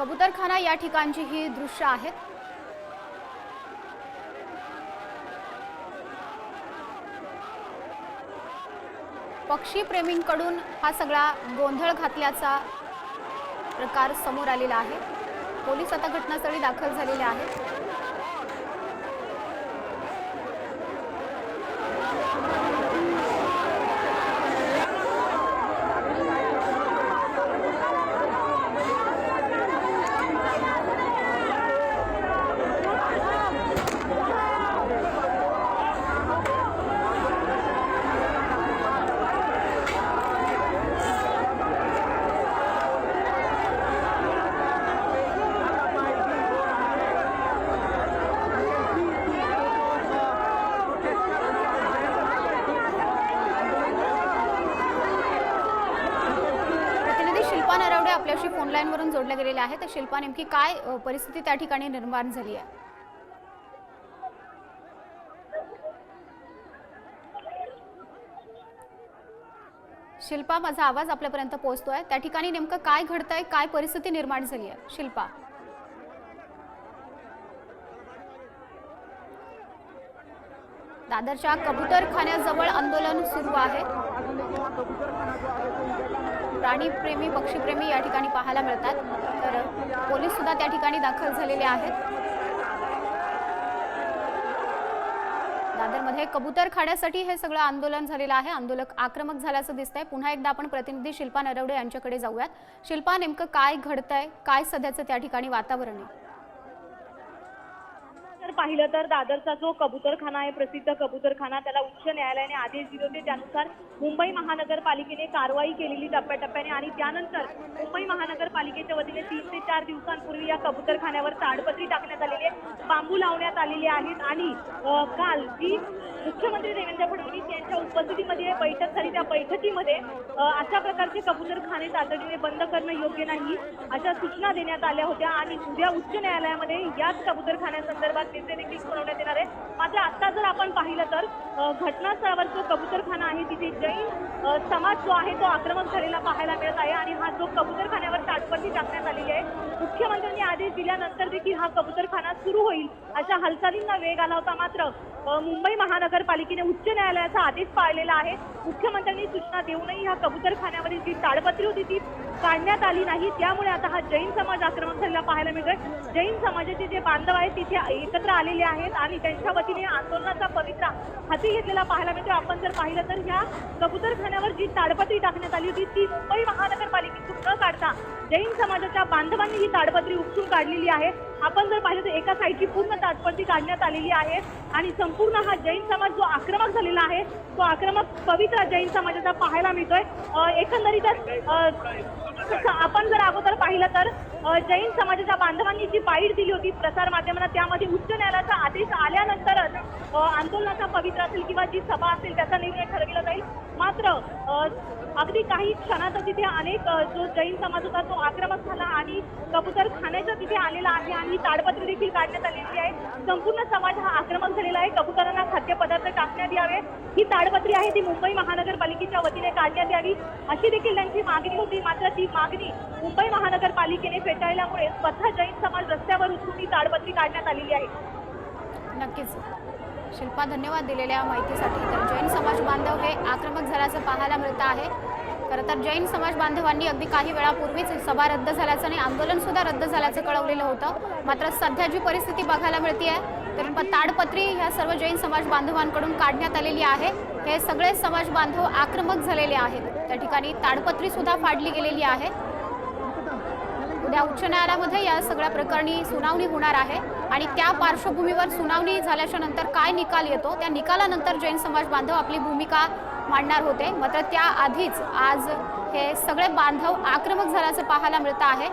कबुतरखाना या ठिकाणची ही दृश्य आहेत पक्षीप्रेमींकडून हा सगळा गोंधळ घातल्याचा प्रकार समोर आलेला आहे. पोलीस आता घटनास्थळी दाखल झालेले आहेत प्रतिनिधी शिल्पा नरवडे आपल्याशी फोन लाईनवरून जोडल्या गेलेल्या आहेत. तर शिल्पा नेमकी काय परिस्थिती त्या ठिकाणी निर्माण झाली आहे? शिल्पा माझा आवाज आपल्यापर्यंत पोहोचतोय. त्या ठिकाणी नेमकं काय घडतंय काय परिस्थिती निर्माण झाली आहे? शिल्पा. दादरच्या कबूतरखान्याजवळ आंदोलन सुरू आहे. प्राणीप्रेमी पक्षीप्रेमी या ठिकाणी पाहायला मिळतात. तर पोलीस सुद्धा त्या ठिकाणी दाखल झालेले आहेत. दादरमध्ये कबूतर खाण्यासाठी हे सगळं आंदोलन झालेलं आहे. आंदोलक आक्रमक झाल्याचं दिसतंय. पुन्हा एकदा आपण प्रतिनिधी शिल्पा नरवडे यांच्याकडे जाऊयात. शिल्पा नेमकं काय घडतंय? काय सध्याचं त्या ठिकाणी वातावरण आहे? पाहिलं तर दादरचा जो कबूतरखाना आहे प्रसिद्ध कबूतरखाना त्याला उच्च न्यायालयाने आदेश दिले होते. त्यानुसार मुंबई महानगरपालिकेने कारवाई केलेली टप्प्याटप्प्याने आणि त्यानंतर मुंबई महानगरपालिकेच्या वतीने तीन ते चार दिवसांपूर्वी या कबूतरखान्यावर ताडपत्री टाकण्यात आलेली आहे बांबू लावण्यात आलेले आहेत आणि काल जी मुख्यमंत्री देवेंद्र फडणवीस यांच्या उपस्थितीमध्ये बैठक झाली त्या बैठकीमध्ये अशा प्रकारचे कबूतरखाने तातडीने बंद करणं योग्य नाही अशा सूचना देण्यात आल्या होत्या आणि उद्या उच्च न्यायालयामध्ये याच कबूतरखान्यासंदर्भात निर्णय देखील सोडवण्यात येणार आहे. मात्र आता जर आपण पाहिलं तर घटनास्थळावर जो कबूतरखाना आहे तिथे जैन समाज जो आहे तो आक्रमक झालेला पाहायला मिळत आहे आणि हा जो कबूतरखान्यावर ताटपत्री टाकण्यात आलेली आहे मुख्यमंत्र्यांनी आदेश दिल्यानंतर देखील हा कबूतरखाना सुरू होईल अशा हालचालींना वेग आला होता मात्र मुंबई महानगरपालिकेने उच्च न्यायालयाचा आदेश पाळलेला आहे. मुख्यमंत्र्यांनी सूचना देऊनही ह्या कबूतरखान्यावरील जी ताडपत्री होती ती काढण्यात आली नाही. त्यामुळे आता हा जैन समाज आक्रमक झालेला पाहायला मिळतोय. जैन समाजाचे जे बांधव आहेत तिथे एकत्र आलेले आहेत आणि त्यांच्या वतीने आंदोलनाचा पवित्रा हाती घेतलेला पाहायला मिळतो आपण जर पाहिलं तर ह्या कबूतरखान्यावर जी ताडपत्री टाकण्यात आली होती ती मुंबई महानगरपालिकेतून न काढता जैन समाजाच्या बांधवांनी ही ताडपत्री उपसून काढलेली आहे. आपण जर पाहिलं तर एका साईडची पूर्ण ताडपत्री काढण्यात आलेली आहे. आणि संपूर्ण हा जैन समाज जो आक्रमक झालेला आहे तो आक्रमक पवित्र जैन समाजाचा पाहायला मिळतोय. एकंदरीतच आपण जर अगोदर पाहिलं तर जैन समाजाच्या बांधवांनी जी बाईट दिली होती प्रसार माध्यमांना त्यामध्ये उच्च न्यायालयाचा आदेश आल्यानंतरच आंदोलनाचा पवित्र असेल किंवा जी सभा असेल त्याचा निर्णय ठरविला जाईल. मात्र अगदी काही क्षणातच तिथे अनेक जो जैन समाज होता तो आक्रमक झाला आणि कबूतर खाण्याचा तिथे आलेला आहे आणि ताडपत्री देखील काढण्यात आलेली आहे. संपूर्ण समाज हा आक्रमक झालेला आहे. कबुतरांना खाद्यपदार्थ टाकण्यात यावे. ही ताडपत्री आहे ती मुंबई महानगरपालिकेच्या वतीने काढण्यात यावी. अशी देखील त्यांची मागणी होती. मात्र ती मागणी मुंबई महानगरपालिकेने फेटाळल्यामुळे स्वतः जैन समाज रस्त्यावर उतरून ही ताडपत्री काढण्यात आलेली आहे. नक्कीच. शिल्पा धन्यवाद दिलेल्या माहितीसाठी. तर जैन समाज बांधव हे आक्रमक झाल्याचं पाहायला मिळतं आहे. खरं तर जैन समाज बांधवांनी अगदी काही वेळापूर्वीच सभा रद्द झाल्याचं आणि आंदोलन सुद्धा रद्द झाल्याचं कळवलेलं होतं. मात्र सध्या जी परिस्थिती बघायला मिळते आहे तर ताडपत्री ह्या सर्व जैन समाज बांधवांकडून काढण्यात आलेली आहे. हे सगळे समाज बांधव आक्रमक झालेले आहेत. त्या ठिकाणी ताडपत्री सुद्धा फाडली गेलेली आहे. उद्या उच्च न्यायालयामध्ये या सगळ्या प्रकरणी सुनावणी होणार आहे. आणि त्या पार्श्वभूमीवर सुनावणी झाल्याच्यानंतर काय निकाल येतो त्या निकालानंतर जैन समाज बांधव आपली भूमिका मांडणार होते. मात्र त्याआधीच आज हे सगळे बांधव आक्रमक झाल्याचं पाहायला मिळतं आहे.